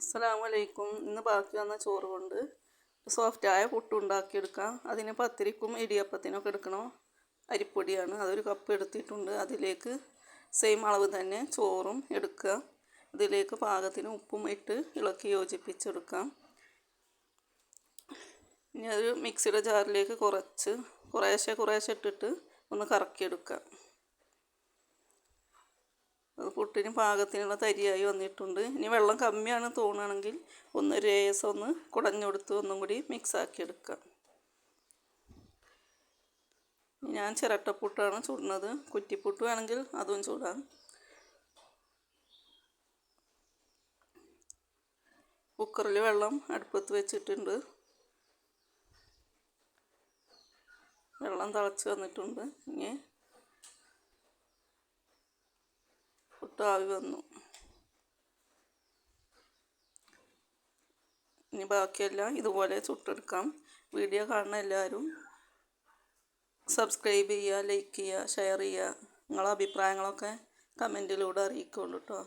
അസ്സലാമു അലൈക്കും ഇന്ന് ബാക്കി വന്ന ചോറ് കൊണ്ട് സോഫ്റ്റായ പുട്ട് ഉണ്ടാക്കിയെടുക്കാം. അതിന് പത്തിരിക്കും ഇടിയപ്പത്തിനൊക്കെ എടുക്കണോ? അരിപ്പൊടിയാണ്. അതൊരു കപ്പ് എടുത്തിട്ടുണ്ട്. അതിലേക്ക് സെയിം അളവ് തന്നെ ചോറും എടുക്കുക. ഇതിലേക്ക് പാകത്തിന് ഉപ്പും ഇട്ട് ഇളക്കി യോജിപ്പിച്ചെടുക്കാം. ഇനി അത് മിക്സിയുടെ ജാറിലേക്ക് കുറച്ച് കുറേശ്ശെ കുറേശ്ശെ ഇട്ടിട്ട് ഒന്ന് കറക്കിയെടുക്കാം. അത് പുട്ടിന് പാകത്തിനുള്ള തരിയായി വന്നിട്ടുണ്ട്. ഇനി വെള്ളം കമ്മിയാണ് തോന്നുകയാണെങ്കിൽ ഒന്ന് രേസം ഒന്ന് കുടഞ്ഞെടുത്ത് ഒന്നും കൂടി മിക്സ് ആക്കി എടുക്കാം. ഞാൻ ചിരട്ടപ്പുട്ടാണ് ചുടുന്നത്. കുറ്റിപ്പുട്ട് വേണമെങ്കിൽ അതും ചൂടാം. കുക്കറിൽ വെള്ളം അടുപ്പത്ത് വെച്ചിട്ടുണ്ട്. വെള്ളം തിളച്ച് വന്നിട്ടുണ്ട്. ഇനി ആവി വന്നു. ഇനി ബാക്കിയെല്ലാം ഇതുപോലെ ചുട്ടെടുക്കാം. വീഡിയോ കാണുന്ന എല്ലാവരും സബ്സ്ക്രൈബ് ചെയ്യുക ലൈക്ക് ചെയ്യുക ഷെയർ ചെയ്യുക. നിങ്ങളെ അഭിപ്രായങ്ങളൊക്കെ കമന്റിലൂടെ അറിയിക്കുള്ളൂ കേട്ടോ